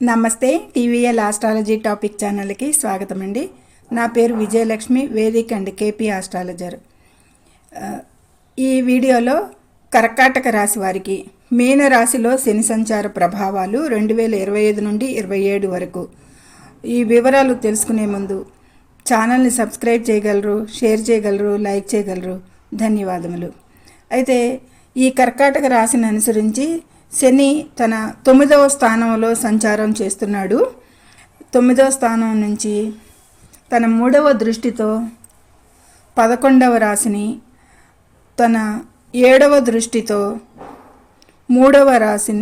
నమస్తే TVL astrology topic ఛానల్కి స్వాగతం అండి నా పేరు Vijayalakshmi Vedic and KP astrologer. ఈ వీడియోలో కర్కాటక రాశి వారికి మీన రాశిలో శని సంచార ప్రభావాలు రెండు వేల ఇరవై ఐదు నుండి ఇరవై ఏడు వరకు. ఈ వివరాలు తెలుసుకునే ముందు ఛానల్ని సబ్స్క్రైబ్ చేయగలరు షేర్ చేయగలరు లైక్ చేయగలరు. ధన్యవాదములు. అయితే ఈ కర్కాటక రాశిని అనుసరించి శని తన తొమ్మిదవ స్థానంలో సంచారం చేస్తున్నాడు. తొమ్మిదవ స్థానం నుంచి తన మూడవ దృష్టితో పదకొండవ రాశిని తన ఏడవ దృష్టితో మూడవ రాశి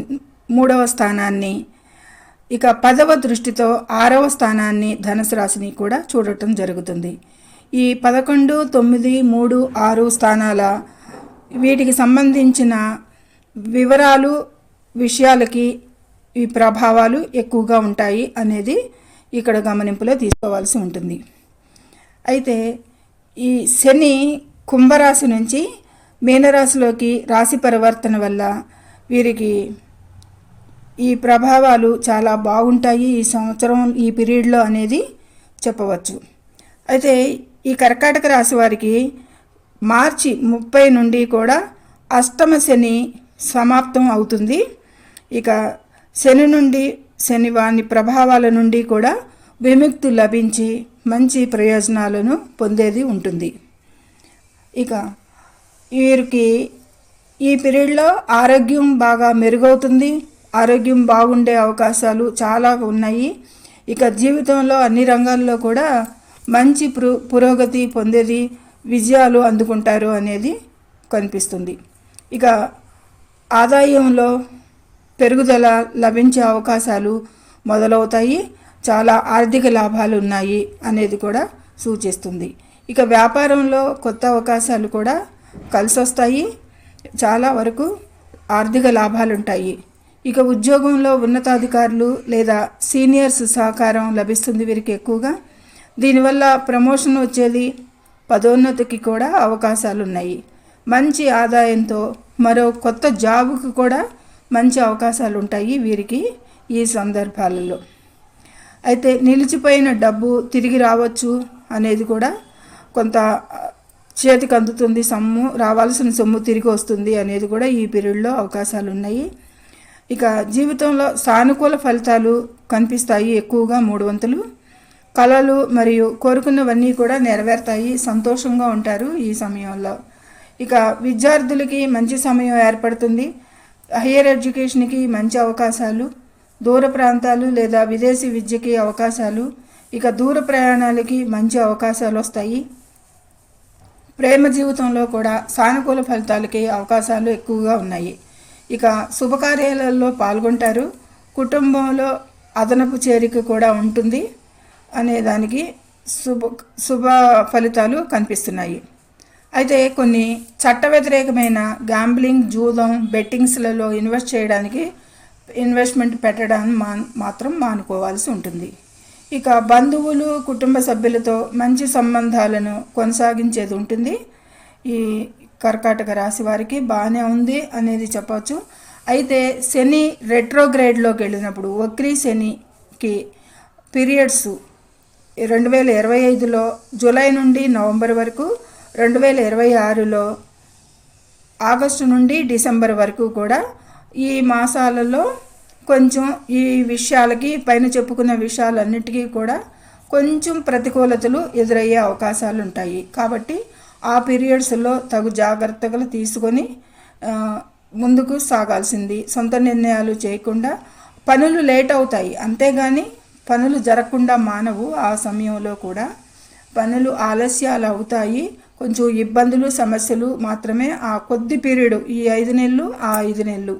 మూడవ స్థానాన్ని ఇక పదవ దృష్టితో ఆరవ స్థానాన్ని ధనుసు రాశిని కూడా చూడటం జరుగుతుంది. ఈ పదకొండు తొమ్మిది మూడు ఆరు స్థానాల వీటికి సంబంధించిన వివరాలు విషయాలకి ఈ ప్రభావాలు ఎక్కువగా ఉంటాయి అనేది ఇక్కడ గమనింపులో తీసుకోవాల్సి ఉంటుంది. అయితే ఈ శని కుంభరాశి నుంచి మీనరాశిలోకి రాశి పరివర్తన వల్ల వీరికి ఈ ప్రభావాలు చాలా బాగుంటాయి ఈ సంవత్సరం ఈ పీరియడ్లో అనేది చెప్పవచ్చు. అయితే ఈ కర్కాటక రాశి వారికి మార్చి ముప్పై నుండి కూడా అష్టమ శని సమాప్తం అవుతుంది. ఇక శని నుండి శని వాని ప్రభావాల నుండి కూడా విముక్తి లభించి మంచి ప్రయోజనాలను పొందేది ఉంటుంది. ఇక వీరికి ఈ పీరియడ్లో ఆరోగ్యం బాగా మెరుగవుతుంది. ఆరోగ్యం బాగుండే అవకాశాలు చాలా ఉన్నాయి. ఇక జీవితంలో అన్ని రంగాల్లో కూడా మంచి పురో పురోగతి పొందేది విజయాలు అందుకుంటారు అనేది కనిపిస్తుంది. ఇక ఆదాయంలో పెరుగుదల లభించే అవకాశాలు మొదలవుతాయి. చాలా ఆర్థిక లాభాలు ఉన్నాయి అనేది కూడా సూచిస్తుంది. ఇక వ్యాపారంలో కొత్త అవకాశాలు కూడా కలిసి వస్తాయి చాలా వరకు ఆర్థిక లాభాలు ఉంటాయి ఇక ఉద్యోగంలో ఉన్నతాధికారులు లేదా సీనియర్స్ సహకారం లభిస్తుంది వీరికి ఎక్కువగా. దీనివల్ల ప్రమోషన్ వచ్చేది పదోన్నతికి కూడా అవకాశాలు ఉన్నాయి మంచి ఆదాయంతో మరో కొత్త జాబుకు కూడా మంచి అవకాశాలు ఉంటాయి వీరికి ఈ సందర్భాలలో. అయితే నిలిచిపోయిన డబ్బు తిరిగి రావచ్చు అనేది కూడా కొంత చేతికి అందుతుంది సొమ్ము రావాల్సిన సొమ్ము తిరిగి వస్తుంది అనేది కూడా ఈ పీరియడ్లో అవకాశాలు ఉన్నాయి ఇక జీవితంలో సానుకూల ఫలితాలు కనిపిస్తాయి ఎక్కువగా మూడు వంతులు కళలు మరియు కోరుకున్నవన్నీ కూడా నెరవేరుతాయి సంతోషంగా ఉంటారు ఈ సమయంలో. ఇక విద్యార్థులకి మంచి సమయం ఏర్పడుతుంది. హయ్యర్ ఎడ్యుకేషన్కి మంచి అవకాశాలు దూర ప్రాంతాలు లేదా విదేశీ విద్యకి అవకాశాలు ఇక దూర ప్రయాణాలకి మంచి అవకాశాలు వస్తాయి. ప్రేమ జీవితంలో కూడా సానుకూల ఫలితాలకి అవకాశాలు ఎక్కువగా ఉన్నాయి. ఇక శుభకార్యాలలో పాల్గొంటారు. కుటుంబంలో అదనపు చేరిక కూడా ఉంటుంది. అనే దానికి శుభ శుభ ఫలితాలు కనిపిస్తున్నాయి. అయితే కొన్ని చట్ట వ్యతిరేకమైన గ్యాంబ్లింగ్ జూదం బెట్టింగ్స్లలో ఇన్వెస్ట్ చేయడానికి ఇన్వెస్ట్మెంట్ పెట్టడాన్ని మా మాత్రం మానుకోవాల్సి ఉంటుంది. ఇక బంధువులు కుటుంబ సభ్యులతో మంచి సంబంధాలను కొనసాగించేది ఉంటుంది. ఈ కర్కాటక రాశి వారికి బాగానే ఉంది అనేది చెప్పవచ్చు అయితే శని రెట్రోగ్రేడ్లోకి వెళ్ళినప్పుడు వక్రీ శనికి పీరియడ్స్ రెండు వేల ఇరవై ఐదులో జూలై నుండి నవంబర్ వరకు రెండు వేల ఇరవై ఆరులో ఆగస్టు నుండి డిసెంబర్ వరకు కూడా ఈ మాసాలలో కొంచెం ఈ విషయాలకి పైన చెప్పుకున్న విషయాలన్నిటికీ కూడా కొంచెం ప్రతికూలతలు ఎదురయ్యే అవకాశాలు ఉంటాయి కాబట్టి ఆ పీరియడ్స్లో తగు జాగ్రత్తలు తీసుకొని ముందుకు సాగాల్సింది. సొంత నిర్ణయాలు చేయకుండా పనులు లేట్ అవుతాయి. అంతేగాని పనులు జరగకుండా మానవు ఆ సమయంలో కూడా పనులు ఆలస్యాలు అవుతాయి కొంచెం ఇబ్బందులు సమస్యలు మాత్రమే ఆ కొద్ది పీరియడ్ ఈ ఐదు నెలలు ఆ ఐదు నెలలు.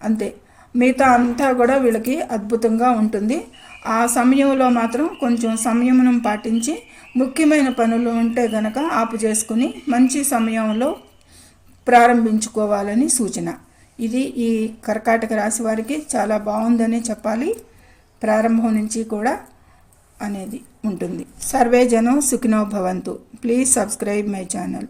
అంతే. మిగతా అంతా కూడా వీళ్ళకి అద్భుతంగా ఉంటుంది. ఆ సమయంలో మాత్రం కొంచెం సంయమనం పాటించి ముఖ్యమైన పనులు ఉంటే గనక ఆపు చేసుకుని మంచి సమయంలో ప్రారంభించుకోవాలని సూచన. ఇది ఈ కర్కాటక రాశి వారికి చాలా బాగుందని చెప్పాలి. ప్రారంభం నుంచి కూడా అనేది ఉంటుంది. సర్వే జనం సుఖినో భవంతు. Please subscribe my channel